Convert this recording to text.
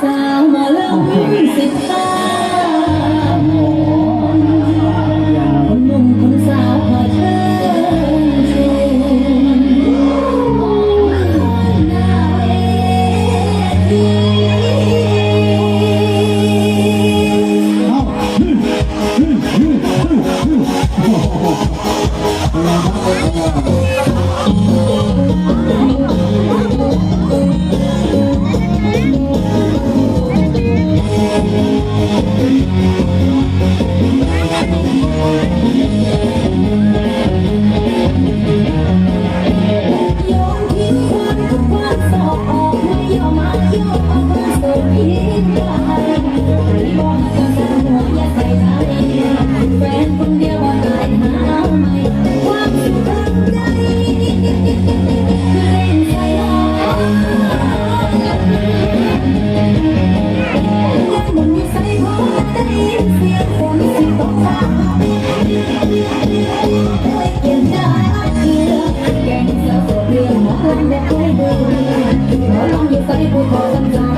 สาวหมอลำสิบตาหนุ่มคนสาวขอเชิญชวนมองคนหน้าเวทีโอ้โห you. people call them